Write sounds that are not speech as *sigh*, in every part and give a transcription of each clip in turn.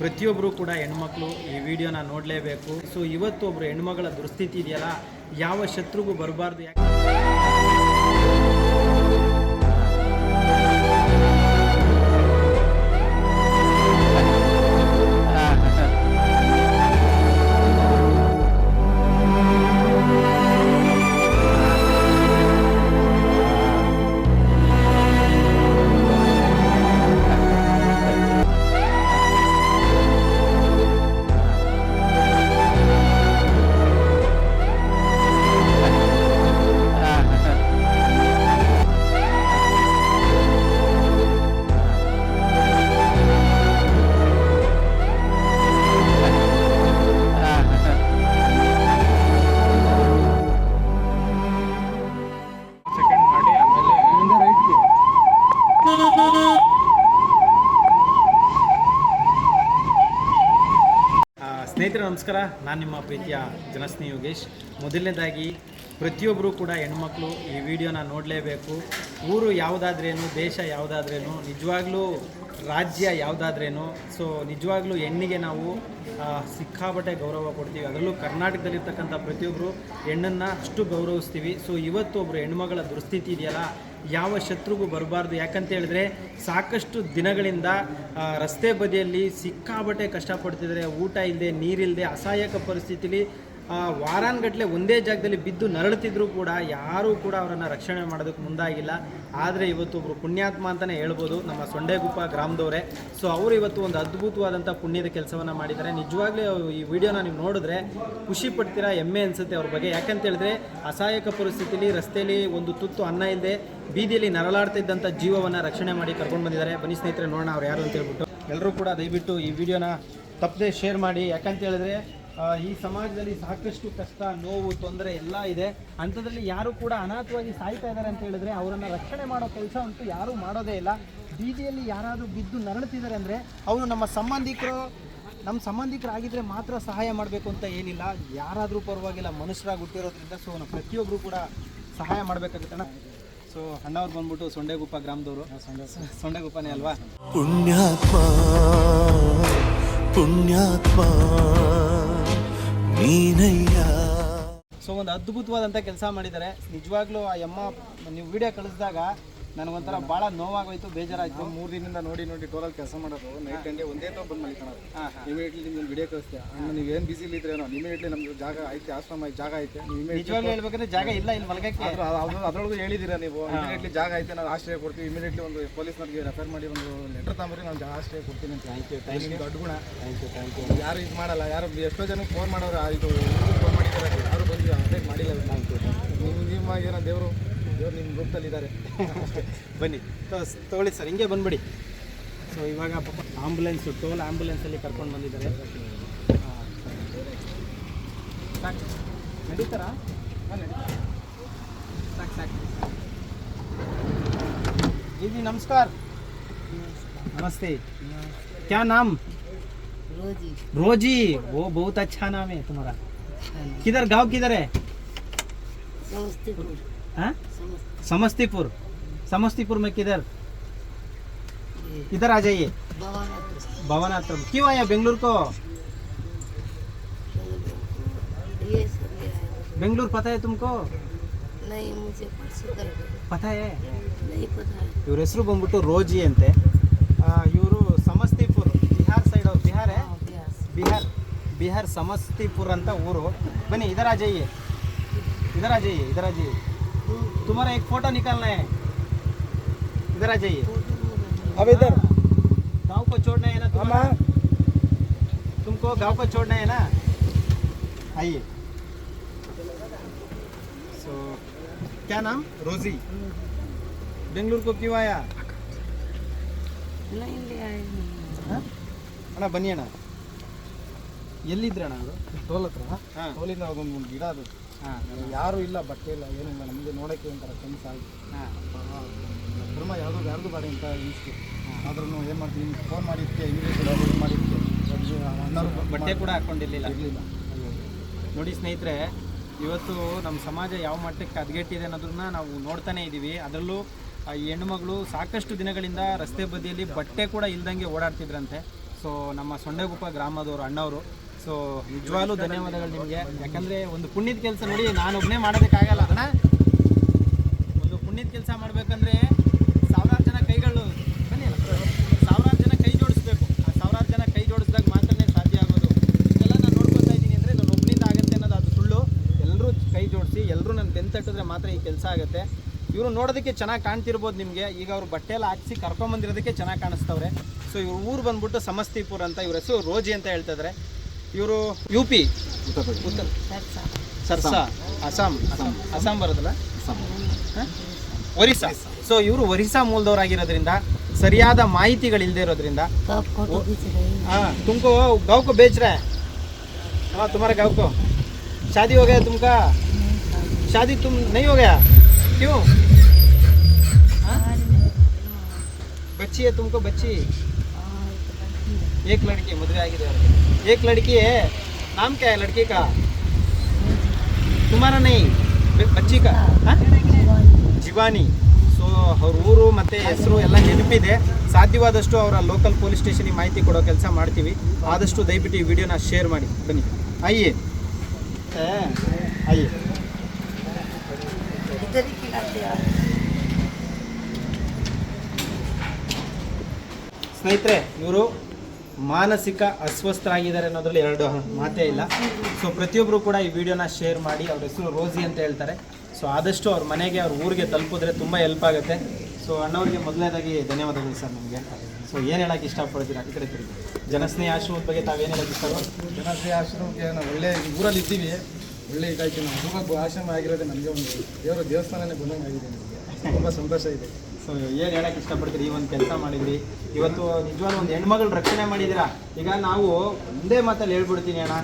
ಪ್ರತಿಯೊಬ್ಬರು ಕೂಡ ಹೆಣ್ಮಕ್ಳು ಈ ವಿಡಿಯೋನ ನೋಡಲೇಬೇಕು. ಸೊ ಇವತ್ತು ಒಬ್ಬರು ಹೆಣ್ಮಗಳ ದುಸ್ಥಿತಿ ಇದೆಯಲ್ಲ? ಯಾವ ಶತ್ರುಗೂ ಬರಬಾರ್ದು ಯಾಕೆ? ನಮಸ್ಕಾರ, ನಾನು ನಿಮ್ಮ ಪ್ರೀತಿಯ ಜನಸ್ನಿ ಯೋಗೇಶ್. ಮೊದಲನೇದಾಗಿ ಪ್ರತಿಯೊಬ್ಬರೂ ಕೂಡ ಹೆಣ್ಮಕ್ಳು ಈ ವಿಡಿಯೋನ ನೋಡಲೇಬೇಕು. ಊರು ಯಾವುದಾದ್ರೇನು, ದೇಶ ಯಾವುದಾದ್ರೇನು, ನಿಜವಾಗ್ಲೂ ರಾಜ್ಯ ಯಾವುದಾದ್ರೇನು, ಸೊ ನಿಜವಾಗ್ಲೂ ಹೆಣ್ಣಿಗೆ ನಾವು ಸಿಕ್ಕಾಪಟ್ಟೆ ಗೌರವ ಕೊಡ್ತೀವಿ. ಅದರಲ್ಲೂ ಕರ್ನಾಟಕದಲ್ಲಿರ್ತಕ್ಕಂಥ ಪ್ರತಿಯೊಬ್ಬರು ಹೆಣ್ಣನ್ನು ಅಷ್ಟು ಗೌರವಿಸ್ತೀವಿ. ಸೊ ಇವತ್ತು ಒಬ್ಬರು ಹೆಣ್ಮಗಳ ದುಸ್ಥಿತಿ ಇದೆಯಲ್ಲ ಯಾವ ಶತ್ರುಗೂ ಬರಬಾರ್ದು. ಯಾಕಂತ ಹೇಳಿದ್ರೆ ಸಾಕಷ್ಟು ದಿನಗಳಿಂದ ರಸ್ತೆ ಬದಿಯಲ್ಲಿ ಸಿಕ್ಕಾಬಟ್ಟೆ ಕಷ್ಟಪಡ್ತಿದ್ದಾರೆ. ಊಟ ಇಲ್ಲದೆ ನೀರಿಲ್ಲದೆ ಅಸಹಾಯಕ ಪರಿಸ್ಥಿತಿಲಿ ಆ, ವಾರಾನ್ಗಟ್ಲೆ ಒಂದೇ ಜಾಗದಲ್ಲಿ ಬಿದ್ದು ನರಳುತ್ತಿದ್ರು ಕೂಡ ಯಾರೂ ಕೂಡ ಅವರನ್ನು ರಕ್ಷಣೆ ಮಾಡೋದಕ್ಕೆ ಮುಂದಾಗಿಲ್ಲ. ಆದರೆ ಇವತ್ತು ಒಬ್ಬರು ಪುಣ್ಯಾತ್ಮ ಅಂತಲೇ ಹೇಳ್ಬೋದು ನಮ್ಮ ಸೊಂಡೆಗುಪ್ಪ ಗ್ರಾಮದವರೇ. ಸೊ ಅವರು ಇವತ್ತು ಒಂದು ಅದ್ಭುತವಾದಂಥ ಪುಣ್ಯದ ಕೆಲಸವನ್ನು ಮಾಡಿದ್ದಾರೆ. ನಿಜವಾಗ್ಲೂ ಈ ವಿಡಿಯೋನ ನೀವು ನೋಡಿದ್ರೆ ಖುಷಿ ಪಡ್ತೀರಾ ಹೆಮ್ಮೆ ಅನಿಸುತ್ತೆ ಅವ್ರ ಬಗ್ಗೆ. ಯಾಕಂತ ಹೇಳಿದ್ರೆ ಅಸಹಾಯಕ ಪರಿಸ್ಥಿತಿಲಿ ರಸ್ತೆಯಲ್ಲಿ ಒಂದು ತುತ್ತು ಅನ್ನ ಇಲ್ಲದೆ ಬೀದಿಯಲ್ಲಿ ನರಳಾಡ್ತಿದ್ದಂಥ ಜೀವವನ್ನು ರಕ್ಷಣೆ ಮಾಡಿ ಕರ್ಕೊಂಡು ಬಂದಿದ್ದಾರೆ. ಬನ್ನಿ ಸ್ನೇಹಿತರೆ ನೋಡೋಣ ಅವ್ರು ಯಾರು ಅಂತ ಹೇಳ್ಬಿಟ್ಟು. ಎಲ್ಲರೂ ಕೂಡ ದಯವಿಟ್ಟು ಈ ವಿಡಿಯೋನ ತಪ್ಪದೆ ಶೇರ್ ಮಾಡಿ. ಯಾಕಂತ ಹೇಳಿದ್ರೆ ಈ ಸಮಾಜದಲ್ಲಿ ಸಾಕಷ್ಟು ಕಷ್ಟ, ನೋವು, ತೊಂದರೆ ಎಲ್ಲ ಇದೆ. ಅಂಥದ್ರಲ್ಲಿ ಯಾರು ಕೂಡ ಅನಾಥವಾಗಿ ಸಾಯ್ತಾ ಇದ್ದಾರೆ ಅಂತ ಹೇಳಿದ್ರೆ ಅವರನ್ನು ರಕ್ಷಣೆ ಮಾಡೋ ಕೆಲಸ ಅಂತೂ ಯಾರೂ ಮಾಡೋದೇ ಇಲ್ಲ. ಬೀದಿಯಲ್ಲಿ ಯಾರಾದರೂ ಬಿದ್ದು ನರಳುತ್ತಿದ್ದಾರೆ ಅಂದರೆ ಅವನು ನಮ್ಮ ಸಂಬಂಧಿಕರು, ನಮ್ಮ ಸಂಬಂಧಿಕರಾಗಿದ್ದರೆ ಮಾತ್ರ ಸಹಾಯ ಮಾಡಬೇಕು ಅಂತ ಏನಿಲ್ಲ. ಯಾರಾದರೂ ಪರವಾಗಿಲ್ಲ, ಮನುಷ್ಯರಾಗಿ ಹುಟ್ಟಿರೋದ್ರಿಂದ ಸೊ ನಾವು ಪ್ರತಿಯೊಬ್ಬರು ಕೂಡ ಸಹಾಯ ಮಾಡಬೇಕಾಗುತ್ತೆ ಸೊ ಅಣ್ಣವ್ರು ಬಂದ್ಬಿಟ್ಟು ಸೊಂಡೆಗುಪ್ಪ ಗ್ರಾಮದವರು. ಸೊಂಡೆಗುಪ್ಪನೇ ಅಲ್ವಾ? ಪುಣ್ಯಾತ್ಮ ಪುಣ್ಯಾತ್ಮ. ಸೊ ಒಂದು ಅದ್ಭುತವಾದಂಥ ಕೆಲಸ ಮಾಡಿದ್ದಾರೆ. ನಿಜವಾಗ್ಲೂ ಆ ಅಮ್ಮ ನೀವು ವಿಡಿಯೋ ಕಳಿಸಿದಾಗ ನನಗೊಂಥರ ಭಾಳ ನೋವಾಗೋಯ್ತು ಬೇಜಾರಾಯಿತು. ಮೂರು ದಿನದಿಂದ ನೋಡಿ ನೋಡಿ ಟೋಲಲ್ಲಿ ಕೆಲಸ ಮಾಡೋದು. ನೈಟ್ ಹಂಗೆ ಒಂದೇ ತರ ಬಂದು ಮಲ್ಕೊಳ್ಳೋದು ಇಮಿಡಿಯೇಟ್ಲಿ ನಿಮ್ಗೆ ವಿಡಿಯೋ ಕಳಿಸ್ತೆ ಅಣ್ಣ ನೀವು ಏನು ಬಿಸಿ ಇದ್ರೇನೋ? ಇಮಿಡಿಯೇಟ್ಲಿ ನಮ್ಗೆ ಜಾಗ ಐತೆ ಆಶ್ರಮ ಐತೆ ಜಾಗ ಐತೆ. ನಿಜವಾಗ್ಲೂ ಹೇಳ್ಬೇಕಂದ್ರೆ ಜಾಗ ಇಲ್ಲ ಇಲ್ಲಿ ಮಲಗಕ್ಕೆ. ಅದ್ರೊಳಗೂ ಹೇಳಿದ್ದೀರಾ ನೀವು. ಇಮಿಡಿಯೇಟ್ಲಿ ಜಾಗ ಐತೆ ನಾವು ಆಶ್ರಯ ಕೊಡ್ತೀವಿ. ಇಮಿಡಿಯೇಟ್ಲಿ ಒಂದು ಪೊಲೀಸ್ನವ್ರಿಗೆ ರೆಫರ್ ಮಾಡಿ ಒಂದು ಲೆಟರ್ ತಗೊಂಡ್ರೆ ನಾನು ಜಾಗ ಆಶ್ರಯ ಕೊಡ್ತೀನಿ ಅಂತ. ಯು ದೊಡ್ಡ ಗುಣ. ಯಾರು ಇದು ಮಾಡಲ್ಲ ಯಾರು ಎಷ್ಟೋ ಜನಕ್ಕೆ ಫೋನ್ ಮಾಡೋರು ಇದು ಫೋನ್ ಮಾಡಿದ್ದಾರೆ. ಯಾರು ಬಂದು ಅಪ್ಡೇಟ್ ಮಾಡಿಲ್ಲ. ನೀವು ನಿಮ್ಮ ಏನೋ ದೇವರು ದೇವ್ರು ನಿಮ್ಮ ರೂಪದಲ್ಲಿ ಇದ್ದಾರೆ ಬನ್ನಿ ತೋಸ್- ತಗೊಳ್ಳಿ ಸರ್ ಹಿಂಗೆ ಬಂದ್ಬಿಡಿ ಸೊ ಇವಾಗ ಪಾಪ ಆಂಬುಲೆನ್ಸು ಟೋಲ್ ಆಂಬುಲೆನ್ಸಲ್ಲಿ ಕರ್ಕೊಂಡು ಬಂದಿದ್ದಾರೆ ಆ, ಸಾಕು ನಡೀತಾರಾ ಸಾಕು ಸಾಕು दीदी नमस्कार नमस्ते क्या नाम रोजी रोजी वो बहुत अच्छा नाम है तुम्हारा किधर गांव किधर है समस्तीपुर हाँ? समस्ती समस्तीपुर समस्तीपुर में किधर इधर आ जाइए भवानापुर भवनात्रम क्यों आया बेंगलुरु को ये सब ये है बेंगलुरु पता है तुमको नहीं मुझे परसों कर पता है नहीं पता है ಇವ್ರ ಹೆಸರು ಬಂದ್ಬಿಟ್ಟು ರೋಜಿ ಅಂತೆ ಇವರು ಸಮಸ್ತಿಪುರ್ ಬಿಹಾರ್ ಸೈಡ್ ಬಿಹಾರ್ हाँ, बिहार से। बिहार बिहार समस्तीपुर ಅಂತ ಊರು ಬನ್ನಿ इधर आ जाइए तुम्हारा एक फोटो निकालना है इधर आ जाइए अब इधर गांव को छोड़ना है ना तुम्हारा तुमको गांव को छोड़ना है ना आइए सो क्या नाम रोजी बेंगलुरु को क्यों आया नहीं ले आए नहीं। हाँ? ಅಣ್ಣ ಬನ್ನಿ ಅಣ್ಣ ಎಲ್ಲಿದ್ರಣ್ಣ ಅದು ಟೋಲ್ ಹತ್ರ ಹಾಂ ಟೋಲಿಂದ ಅದೊಂದು ಗಿಡ ಅದು ಹಾಂ ಯಾರು ಇಲ್ಲ ಬಟ್ಟೆ ಇಲ್ಲ ಏನಿಲ್ಲ ನಮಗೆ ನೋಡೋಕ್ಕೆ ಒಂಥರ ಕನ್ಸ್ ಆಗಿ. ಹಾಂ. ಧರ್ಮ ಯಾವುದು ಯಾರ್ದು ಬೇಡ ಅಂತ ಅನಿಸ್ತು. ಆದ್ರೂ ಏನು ಮಾಡ್ತೀವಿ? ನಿಮ್ಗೆ ಫೋನ್ ಮಾಡಿದ್ದಕ್ಕೆ ಫೋನ್ ಮಾಡಿದ್ದೆ ಬಟ್ಟೆ ಕೂಡ ಹಾಕೊಂಡಿರ್ಲಿಲ್ಲ. ಇರಲಿಲ್ಲ. ನೋಡಿ ಸ್ನೇಹಿತರೆ ಇವತ್ತು ನಮ್ಮ ಸಮಾಜ ಯಾವ ಮಟ್ಟಕ್ಕೆ ಹದಗೆಟ್ಟಿದೆ ಅನ್ನೋದನ್ನ ನಾವು ನೋಡ್ತಾನೆ ಇದ್ದೀವಿ. ಅದರಲ್ಲೂ ಆ ಹೆಣ್ಣುಮಗಳು ಸಾಕಷ್ಟು ದಿನಗಳಿಂದ ರಸ್ತೆ ಬದಿಯಲ್ಲಿ ಬಟ್ಟೆ ಕೂಡ ಇಲ್ದಂಗೆ ಓಡಾಡ್ತಿದ್ರಂತೆ. ಸೊ ನಮ್ಮ ಸೊಂಡೆಗುಪ್ಪ ಗ್ರಾಮದವರು ಅಣ್ಣವರು ಸೊ ನಿಜವಾಗ್ಲೂ ಧನ್ಯವಾದಗಳು ನಿಮಗೆ. ಯಾಕಂದರೆ ಒಂದು ಪುಣ್ಯದ ಕೆಲಸ ನೋಡಿ ನಾನೊಬ್ಬನೇ ಮಾಡೋದಕ್ಕಾಗಲ್ಲ ಅಣ್ಣ, ಒಂದು ಪುಣ್ಯದ ಕೆಲಸ ಮಾಡಬೇಕಂದ್ರೆ ಸಾವಿರಾರು ಜನ ಕೈಗಳು ಬನ್ನಿ ಸಾವಿರಾರು ಜನ ಕೈ ಜೋಡಿಸ್ಬೇಕು. ಆ ಸಾವಿರಾರು ಜನ ಕೈ ಜೋಡಿಸಿದಾಗ ಮಾತ್ರನೇ ಸಾಧ್ಯ ಆಗೋದು. ಇದೆಲ್ಲ ನಾನು ನೋಡ್ಕೊತಾ ಇದ್ದೀನಿ ಅಂದರೆ ನಾನು ಒಬ್ಬನಿಂದ ಆಗುತ್ತೆ ಅನ್ನೋದು ಅದು ಸುಳ್ಳು. ಎಲ್ಲರೂ ಕೈ ಜೋಡಿಸಿ, ಎಲ್ಲರೂ ನನ್ನ ಬೆಂತಟ್ಟಿದ್ರೆ ಮಾತ್ರ ಈ ಕೆಲಸ ಆಗುತ್ತೆ. ಇವರು ನೋಡೋದಕ್ಕೆ ಚೆನ್ನಾಗಿ ಕಾಣ್ತಿರ್ಬೋದು ನಿಮಗೆ. ಈಗ ಅವರು ಬಟ್ಟೆ ಎಲ್ಲ ಹಾಕ್ಸಿ ಕರ್ಕೊಂಬಂದಿರೋದಕ್ಕೆ ಚೆನ್ನಾಗಿ ಕಾಣಿಸ್ತವ್ರೆ. ಸೊ ಇವ್ರ ಊರು ಬಂದ್ಬಿಟ್ಟು ಸಮಸ್ತಿಪುರ ಅಂತ, ಇವ್ರ ಹೆಸರು ರೋಜಿ ಅಂತ ಹೇಳ್ತಾ ಇದ್ದಾರೆ ಇವರು ಯು ಪಿ ಉತ್ತರ ಸರ್ಸಾ. ಅಸ್ಸಾಂ. ಅಸ್ಸಾಂ. ಅಸ್ಸಾಂ. ಬರೋದಲ್ಲ ಒರಿಸ್ಸಾ. ಸೊ ಇವರು ಒರಿಸ್ಸಾ ಮೂಲದವರಾಗಿರೋದ್ರಿಂದ ಸರಿಯಾದ ಮಾಹಿತಿಗಳಿಲ್ಲದೆ ಇರೋದ್ರಿಂದ ತುಮಕು ಗಾವ್ಕೋ ಬೇಚ್ರೆ ಹಾಂ ತುಮಾರ ಗಾವ್ಕೋ. ಶಾದಿ ಹೋಗ ತುಮಕ? ಶಾದಿ ತುಮ್ ನೈ ಹೋಗ ಕ್ಯೂ? ಬಚ್ಚಿ ತುಮಕೋ ಬಚ್ಚಿ? एक लड़की ಮದುವೆ ಆಗಿದೆ ಏಕ್ ಲಡ್ಕಿ है नाम क्या है लड़की तुम्हारा नहीं बच्ची का ಜಿವಾನಿ. ಸೊ ಅವ್ರ ಊರು ಮತ್ತು ಹೆಸರು ಎಲ್ಲ ನೆನಪಿದೆ. ಸಾಧ್ಯವಾದಷ್ಟು ಅವರ ಲೋಕಲ್ ಪೊಲೀಸ್ ಸ್ಟೇಷನಿಗೆ ಮಾಹಿತಿ ಕೊಡೋ ಕೆಲಸ ಮಾಡ್ತೀವಿ. ಆದಷ್ಟು ದಯವಿಟ್ಟು ಈ ವಿಡಿಯೋನ ಶೇರ್ ಮಾಡಿ. ಬನ್ನಿ. ಅಯ್ಯೇ. ಅಯ್ಯೇ. ಸ್ನೇಹಿತರೆ, ಇವರು ಮಾನಸಿಕ ಅಸ್ವಸ್ಥರಾಗಿದ್ದಾರೆ ಅನ್ನೋದ್ರಲ್ಲಿ ಎರಡು ಮಾತೇ ಇಲ್ಲ. ಸೊ ಪ್ರತಿಯೊಬ್ಬರು ಕೂಡ ಈ ವಿಡಿಯೋನ ಶೇರ್ ಮಾಡಿ, ಅವ್ರ ಹೆಸರು ರೋಸಿ ಅಂತ ಹೇಳ್ತಾರೆ. ಸೊ ಆದಷ್ಟು ಅವ್ರ ಮನೆಗೆ, ಅವ್ರ ಊರಿಗೆ ತಲುಪಿದ್ರೆ ತುಂಬ ಹೆಲ್ಪ್ ಆಗುತ್ತೆ. ಸೊ ಅಣ್ಣವ್ರಿಗೆ ಮೊದಲನೇದಾಗಿ ಧನ್ಯವಾದಗಳು ಸರ್ ನಿಮಗೆ. ಸೊ ಏನು ಹೇಳೋಕ್ಕೆ ಇಷ್ಟಪಡ್ತೀರಾ? ಈ ಕಡೆ ತಿರುಗಿ. ಜನಸ್ನೇಹ ಆಶ್ರಮದ ಬಗ್ಗೆ ತಾವೇನು ಹೇಳೋಕ್ಕೆ ಇಷ್ಟಪಡೋದು ಜನಸ್ನೇಹ ಆಶ್ರಮಕ್ಕೆ ನಾವು ಒಳ್ಳೆ ಊರಲ್ಲಿ ಇದ್ದೀವಿ. ಒಳ್ಳೆ ಇದಾಯ್ತು ನಮ್ಮ ಆಶ್ರಮ ಆಗಿರೋದೇ ನಮಗೆ ಒಂದು ದೇವರ ದೇವಸ್ಥಾನನೇ ಬಂದಂಗೆ ಆಗಿದೆ ನಮಗೆ. ತುಂಬ ಸಂತೋಷ ಇದೆ. ಸೊ ಏನು ಹೇಳಕ್ಕೆ ಇಷ್ಟಪಡ್ತೀರಿ? ಈ ಒಂದು ಕೆಲಸ ಮಾಡಿದ್ರಿ. ಇವತ್ತು ನಿಜವಾದ ಒಂದು ಹೆಣ್ಮಗಳು ರಕ್ಷಣೆ ಮಾಡಿದ್ದೀರಾ? ಈಗ ನಾವು ಒಂದೇ ಮಾತಲ್ಲಿ ಹೇಳ್ಬಿಡ್ತೀನಿ ಅಣ್ಣ.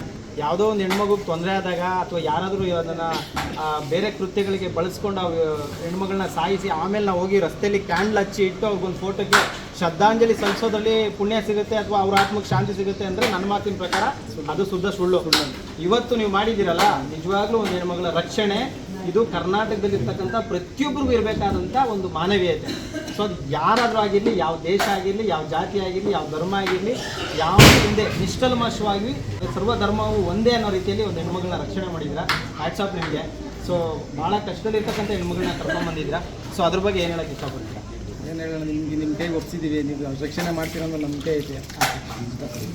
ಯಾವುದೋ ಒಂದು ಹೆಣ್ಮಗುಗೆ ತೊಂದರೆ ಆದಾಗ ಅಥವಾ ಯಾರಾದರೂ ಅದನ್ನು ಬೇರೆ ಕೃತ್ಯಗಳಿಗೆ ಬಳಸ್ಕೊಂಡು ಅವು ಹೆಣ್ಮಗಳನ್ನ ಸಾಯಿಸಿ ಆಮೇಲೆ ನಾವು ಹೋಗಿ ರಸ್ತೆಯಲ್ಲಿ ಕ್ಯಾಂಡ್ಲ್ ಹಚ್ಚಿ ಇಟ್ಟು ಅವ್ರಿಗೊಂದು ಫೋಟೋಗೆ ಶ್ರದ್ಧಾಂಜಲಿ ಸಲ್ಲಿಸೋದ್ರಲ್ಲಿ ಪುಣ್ಯ ಸಿಗುತ್ತೆ ಅಥವಾ ಅವ್ರ ಆತ್ಮಕ್ಕೆ ಶಾಂತಿ ಸಿಗುತ್ತೆ ಅಂದರೆ ನನ್ನ ಮಾತಿನ ಪ್ರಕಾರ ಅದು ಶುದ್ಧ ಸುಳ್ಳು. ಇವತ್ತು ನೀವು ಮಾಡಿದ್ದೀರಲ್ಲ, ನಿಜವಾಗ್ಲೂ ಒಂದು ಹೆಣ್ಮಗಳ ರಕ್ಷಣೆ ಇದು ಕರ್ನಾಟಕದಲ್ಲಿರ್ತಕ್ಕಂಥ ಪ್ರತಿಯೊಬ್ಬರಿಗೂ ಇರಬೇಕಾದಂಥ ಒಂದು ಮಾನವೀಯತೆ. ಸೊ ಯಾರಾದರೂ ಆಗಿರಲಿ, ಯಾವ ದೇಶ ಆಗಿರಲಿ, ಯಾವ ಜಾತಿ ಆಗಿರಲಿ, ಯಾವ ಧರ್ಮ ಆಗಿರಲಿ ಯಾವ ಹಿಂದೆ ನಿಷ್ಕಲ್ಮಶವಾಗಿ ಸರ್ವ ಧರ್ಮವು ಒಂದೇ ಅನ್ನೋ ರೀತಿಯಲ್ಲಿ ಒಂದು ಹೆಣ್ಮಗಳನ್ನ ರಕ್ಷಣೆ ಮಾಡಿದ್ರ ಆಫ್ ನಿಮಗೆ. ಸೊ ಭಾಳ ಕಷ್ಟದಲ್ಲಿರ್ತಕ್ಕಂಥ ಹೆಣ್ಮಗಳನ್ನ ಕರ್ಕೊಂಡ್ಬಂದಿದ್ದೀರಾ? ಸೊ ಅದ್ರ ಬಗ್ಗೆ ಏನು ಹೇಳಕ್ಕೆ ಇಷ್ಟಪಡ್ತೀರಾ? ಏನು ಹೇಳೋಣ ನಿಮಗೆ ನಿಮ್ಮ ಕೈ ಒಪ್ಸಿದ್ದೀವಿ ನೀವು ರಕ್ಷಣೆ ಮಾಡ್ತೀರಾ ಅಂತ ನಮ್ಮ ಐತೆ.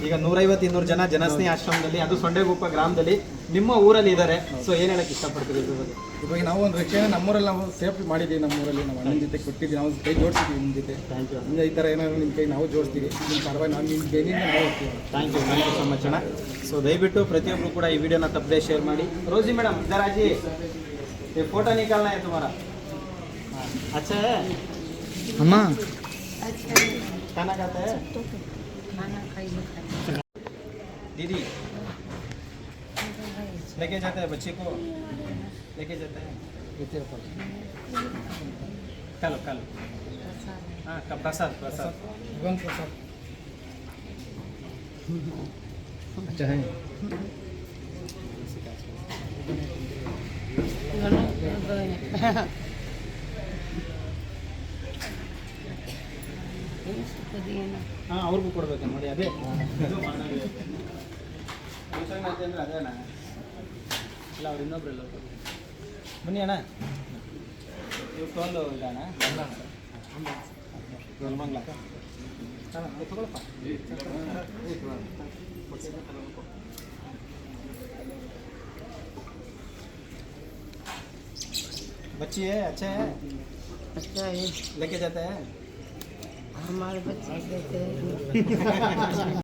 ಈಗ ನೂರೈವತ್ತು ಇನ್ನೂರು ಜನ ಜನಸ್ನೇಹಿ ಆಶ್ರಮದಲ್ಲಿ ಅದು ಸೊಂಡೆಗುಪ್ಪ ಗ್ರಾಮದಲ್ಲಿ ನಿಮ್ಮ ಊರಲ್ಲಿ ಇದ್ದಾರೆ ಸೊ ಏನು ಹೇಳಕ್ಕೆ ಇಷ್ಟಪಡ್ತೀವಿ ಇವಾಗ ನಾವು ಒಂದು ರಕ್ಷಣೆ ನಮ್ಮೂರಲ್ಲಿ ನಾವು ಸೇಫ್ಟಿ ಮಾಡಿದ್ದೀವಿ ನಮ್ಮೂರಲ್ಲಿ ನಾವು ಅಣ್ಣನ ಜೊತೆ ಕೊಟ್ಟಿದ್ದೀವಿ ನಾವು ಕೈ ಜೋಡಿಸಿದ್ದೀವಿ ನಿಮ್ಮ ಜೊತೆ. ಥ್ಯಾಂಕ್ ಯು ಅಂದರೆ ಈ ಥರ ಏನಾದರೂ ನಿಮ್ಮ ಕೈ ನಾವು ಜೋಡಿಸ್ತೀವಿ ನಿಮ್ಮ ಪರವಾಗಿ ನಾವು ನಿಮ್ಮ ಕೈನಿಂದ ನಾವು thank you thank you so much ಅಣ್ಣ. ಸೊ ದಯವಿಟ್ಟು ಪ್ರತಿಯೊಬ್ಬರು ಕೂಡ ಈ ವಿಡಿಯೋನ ತಪ್ಪದೇ ಶೇರ್ ಮಾಡಿ. ರೋಜಿ ಮೇಡಮ್ ಇದರಾಜಿ ಫೋಟೋ ನಿಕಾಲ್ನ ಆಯಿತು ಮಾರ ಅಚ್ಚ. अम्मा। खाना खाता है दीदी। लेके जाते हैं बच्चे को। लेके जाते हैं। हाँ प्रसाद प्रसाद प्रसाद अच्छा है। *laughs* *laughs* ಹಾಂ ಅವ್ರಿಗೂ ಕೊಡ್ಬೇಕು ನೋಡಿ ಅದೇ ಇದು ಮಾನವೀಯ. ಕೃತಜ್ಞತೆ ಅಂದ್ರೆ ಅದೇ ಅಣ್ಣ ಇಲ್ಲ ಅವ್ರು ಇನ್ನೊಬ್ರಲ್ಲ ಬನ್ನಿ ಅಣ್ಣ ಇವ್ರು ತೊಗೊಂಡು ಇದಣ್ಣ ಗಲ್ಮಂಗ್ಲ ಅಣ್ಣ, ಇದು ತಗೊಳಪ್ಪ बच्ची है अच्छा है अच्छा है लेके जाते हैं हमारे बच्चे देते हैं